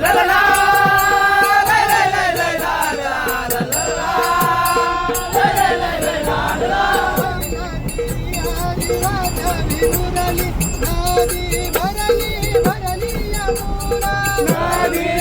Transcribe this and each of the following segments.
la la Maria.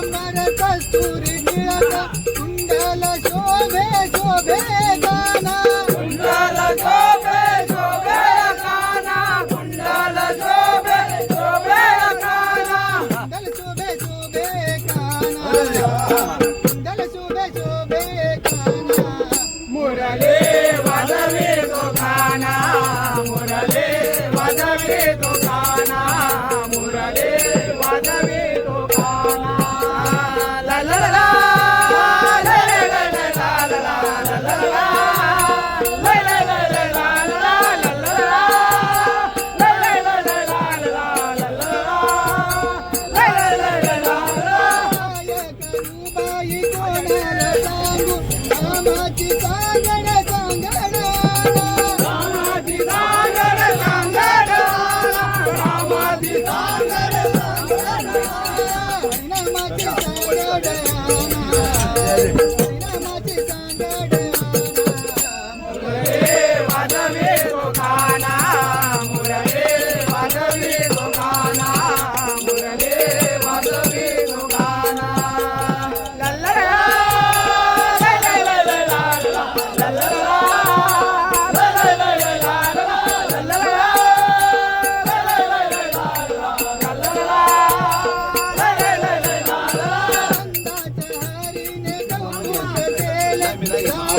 Sambar ಕಸ್ತೂರಿ ಗಿಳದ ಕುಂಡಲ ಶೋಭೆ ಶೋಭೆ ಗಾನ ಕುಂಡಲ ಶೋಭೆ ಶೋಭೆ ಗಾನ ಕುಂಡಲ ಶೋಭೆ ಶೋಭೆ ಗಾನ ಕುಂಡಲ ಶೋಭೆ ಶೋಭೆ ಗಾನ रामाची सांगण सांगण.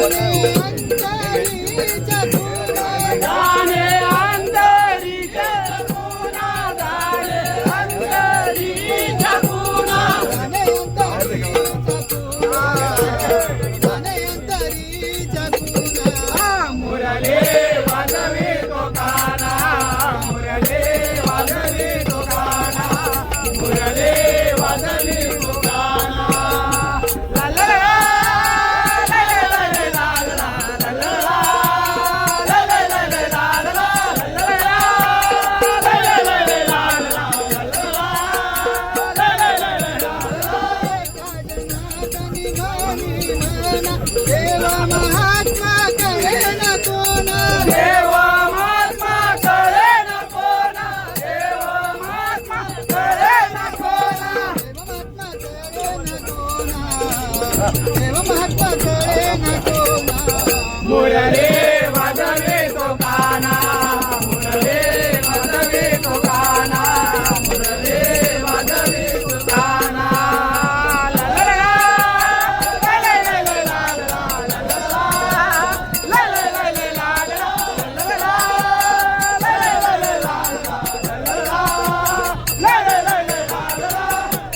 Thank you. Yeah.